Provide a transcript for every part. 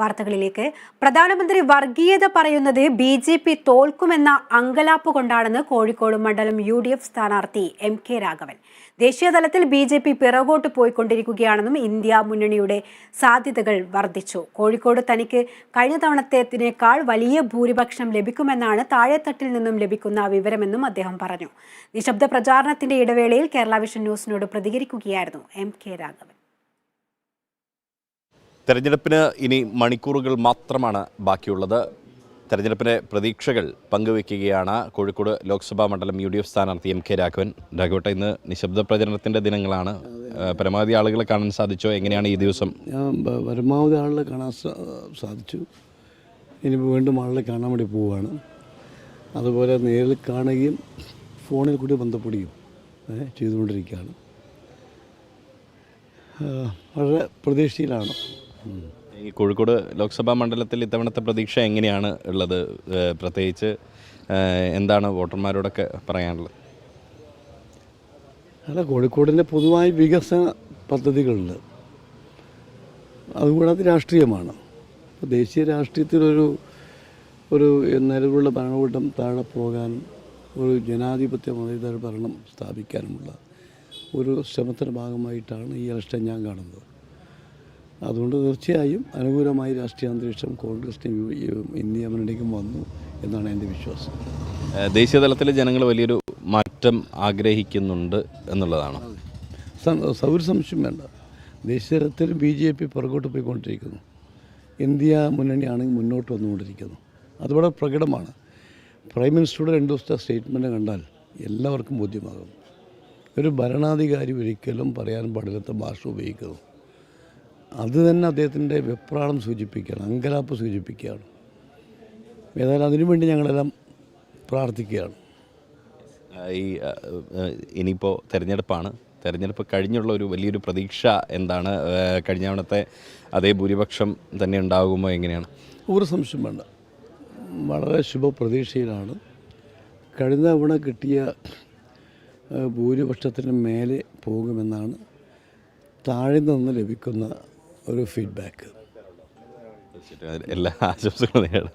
വാർത്തകളിലേക്ക്. പ്രധാനമന്ത്രി വർഗീയത പറയുന്നത് ബി ജെ പി തോൽക്കുമെന്ന അങ്കലാപ്പ് കൊണ്ടാണെന്ന് കോഴിക്കോട് മണ്ഡലം യു ഡി എഫ് സ്ഥാനാർത്ഥി എം കെ രാഘവൻ. ദേശീയതലത്തിൽ ബി ജെ പി പിറകോട്ട് പോയിക്കൊണ്ടിരിക്കുകയാണെന്നും ഇന്ത്യ മുന്നണിയുടെ സാധ്യതകൾ വർദ്ധിച്ചു. കോഴിക്കോട് തനിക്ക് കഴിഞ്ഞ തവണത്തേതിനേക്കാൾ വലിയ ഭൂരിപക്ഷം ലഭിക്കുമെന്നാണ് താഴെത്തട്ടിൽ നിന്നും ലഭിക്കുന്ന വിവരമെന്നും അദ്ദേഹം പറഞ്ഞു. നിശബ്ദ പ്രചാരണത്തിന്റെ ഇടവേളയിൽ കേരള വിഷൻ ന്യൂസിനോട് പ്രതികരിക്കുകയായിരുന്നു എം കെ രാഘവൻ. തെരഞ്ഞെടുപ്പിന് ഇനി മണിക്കൂറുകൾ മാത്രമാണ് ബാക്കിയുള്ളത്. തെരഞ്ഞെടുപ്പിന്റെ പ്രതീക്ഷകൾ പങ്കുവയ്ക്കുകയാണ് കോഴിക്കോട് ലോക്സഭാ മണ്ഡലം യു ഡി എഫ് സ്ഥാനാർത്ഥി എം കെ രാഘവൻ. രാഘവട്ട ഇന്ന് നിശബ്ദ പ്രചരണത്തിന്റെ ദിനങ്ങളാണ്. പരമാവധി ആളുകളെ കാണാൻ സാധിച്ചോ? എങ്ങനെയാണ് ഈ ദിവസം? ഞാൻ പരമാവധി ആളുകളെ കാണാൻ സാധിച്ചു. ഇനി വീണ്ടും ആളുകളെ കാണാൻ വേണ്ടി പോവുകയാണ്. അതുപോലെ നേരിൽ കാണുകയും ഫോണിൽ കൂടി ബന്ധപ്പെടുകയും ചെയ്തുകൊണ്ടിരിക്കുകയാണ്. വളരെ പ്രതീക്ഷയിലാണ്. ഈ കോഴിക്കോട് ലോക്സഭാ മണ്ഡലത്തിൽ ഇത്തവണത്തെ പ്രതീക്ഷ എങ്ങനെയാണ് ഉള്ളത്? പ്രത്യേകിച്ച് എന്താണ് വോട്ടർമാരോടൊക്കെ പറയാനുള്ളത്? അല്ല കോഴിക്കോടിന്റെ പൊതുവായ വികസന പദ്ധതികളുണ്ട്. അതുകൂടാതെ രാഷ്ട്രീയമാണ്. അപ്പോൾ ദേശീയ രാഷ്ട്രീയത്തിലൊരു ഒരു നിലവിലുള്ള ഭരണകൂടം താഴെ പോകാൻ ഒരു ജനാധിപത്യ മതേതര ഭരണം സ്ഥാപിക്കാനുമുള്ള ഒരു ശ്രമത്തിന്റെ ഭാഗമായിട്ടാണ് ഈ ഇലക്ഷൻ ഞാൻ കാണുന്നത്. അതുകൊണ്ട് തീർച്ചയായും അനുകൂലമായി രാഷ്ട്രീയ അന്തരീക്ഷം കോൺഗ്രസിനും ഇന്ത്യ മുന്നണിക്കും വന്നു എന്നാണ് എന്റെ വിശ്വാസം. ദേശീയ തലത്തിൽ ജനങ്ങൾ വലിയൊരു മാറ്റം ആഗ്രഹിക്കുന്നുണ്ട് എന്നുള്ളതാണ്. സൗര സംശയം വേണ്ട. ദേശീയതലത്തിൽ ബി ജെ പി പുറകോട്ട് പോയിക്കൊണ്ടിരിക്കുന്നു. ഇന്ത്യ മുന്നണിയാണെങ്കിൽ മുന്നോട്ട് വന്നുകൊണ്ടിരിക്കുന്നു. അത് വളരെ പ്രകടമാണ്. പ്രൈം മിനിസ്റ്ററുടെ രണ്ട് ദിവസത്തെ സ്റ്റേറ്റ്മെന്റ് കണ്ടാൽ എല്ലാവർക്കും ബോധ്യമാകും. ഒരു ഭരണാധികാരി ഒരിക്കലും പറയാൻ പാടില്ലാത്ത ഭാഷ ഉപയോഗിക്കുന്നു. അത് തന്നെ അദ്ദേഹത്തിന്റെ വെപ്രാളം സൂചിപ്പിക്കുകയാണ് അങ്കലാപ്പ് സൂചിപ്പിക്കുകയാണ്. ഏതായാലും അതിനുവേണ്ടി ഞങ്ങളെല്ലാം പ്രാർത്ഥിക്കുകയാണ്. ഈ ഇനിയിപ്പോൾ തിരഞ്ഞെടുപ്പാണ്. തെരഞ്ഞെടുപ്പ് കഴിഞ്ഞുള്ള ഒരു വലിയൊരു പ്രതീക്ഷ എന്താണ്? കഴിഞ്ഞവണത്തെ കഴിഞ്ഞ തവണത്തെ അതേ ഭൂരിപക്ഷം തന്നെ ഉണ്ടാകുമോ എങ്ങനെയാണ്? ഒരു സംശയം വേണ്ട. വളരെ ശുഭപ്രതീക്ഷയിലാണ്. കഴിഞ്ഞ തവണ കിട്ടിയ ഭൂരിപക്ഷത്തിന് മേലെ പോകുമെന്നാണ് താഴെ നിന്ന് ലഭിക്കുന്ന ഒരു ഫീഡ്ബാക്ക് എല്ലാ ആശംസകളും നേടാം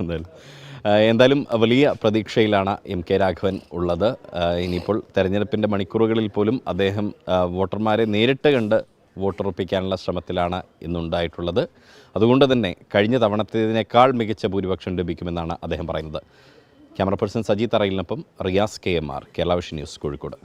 എന്തായാലും. വലിയ പ്രതീക്ഷയിലാണ് എം കെ രാഘവൻ ഉള്ളത്. ഇനിയിപ്പോൾ തെരഞ്ഞെടുപ്പിന്റെ മണിക്കൂറുകളിൽ പോലും അദ്ദേഹം വോട്ടർമാരെ നേരിട്ട് കണ്ട് വോട്ടുറപ്പിക്കാനുള്ള ശ്രമത്തിലാണ് ഇന്നുണ്ടായിട്ടുള്ളത്. അതുകൊണ്ട് തന്നെ കഴിഞ്ഞ തവണത്തേതിനേക്കാൾ മികച്ച ഭൂരിപക്ഷം ലഭിക്കുമെന്നാണ് അദ്ദേഹം പറയുന്നത്. Camera person Saji തറയിലിനൊപ്പം Riyas K M R Kerala vision news Kozhikode.